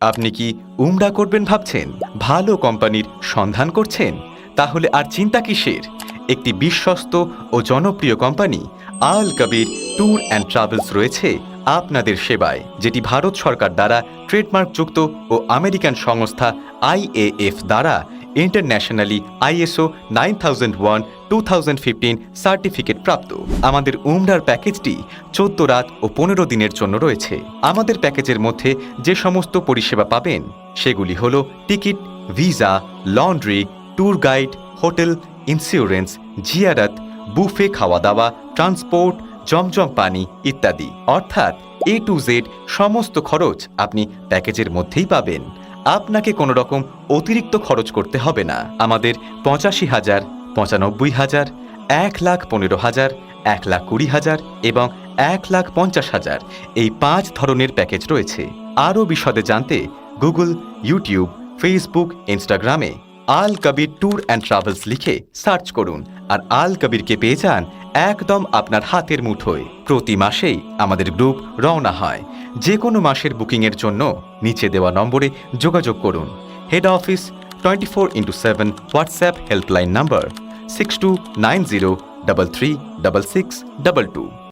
আপনি কি উমরা করবেন ভাবছেন? ভালো কোম্পানির সন্ধান করছেন? তাহলে আর চিন্তা কিসের? একটি বিশ্বস্ত ও জনপ্রিয় company, Al Kabir tour and travels রয়েছে আপনাদের সেবায়, যেটি ভারত সরকার দ্বারা ট্রেডমার্কযুক্ত ও আমেরিকান সংস্থা আইএএফ দ্বারা internationally ISO nine thousand one two thousand fifteen certificate প্রাপ্ত। আমাদের উমরার প্যাকেজটি চোদ্দ রাত ও পনেরো দিনের জন্য রয়েছে। আমাদের প্যাকেজের মধ্যে যে সমস্ত পরিষেবা পাবেন, সেগুলি হল ticket, visa, laundry, tour guide, hotel, insurance, জিয়ারত, বুফে খাওয়া দাওয়া ট্রান্সপোর্ট, জমজম পানি ইত্যাদি। অর্থাৎ এ টু জেড সমস্ত খরচ আপনি প্যাকেজের মধ্যেই পাবেন। আপনাকে কোনো রকম অতিরিক্ত খরচ করতে হবে না। আমাদের পঁচাশি হাজার পঁচানব্বই হাজার, এক লাখ পনেরো হাজার, এক লাখ কুড়ি হাজার এবং এক লাখ পঞ্চাশ হাজার এই পাঁচ ধরনের প্যাকেজ রয়েছে। আরও বিশদে জানতে গুগল, ইউটিউব, ফেসবুক, ইনস্টাগ্রামে Al Kabir tour and travels লিখে সার্চ করুন আর আল কবিরকে পেয়ে যান একদম আপনার হাতের মুঠোয়। প্রতি মাসেই আমাদের গ্রুপ রওনা হয়। যে কোনো মাসের বুকিংয়ের জন্য নিচে দেওয়া নম্বরে যোগাযোগ করুন। Head office twenty four into seven, WhatsApp helpline number six two nine zero double three double six double two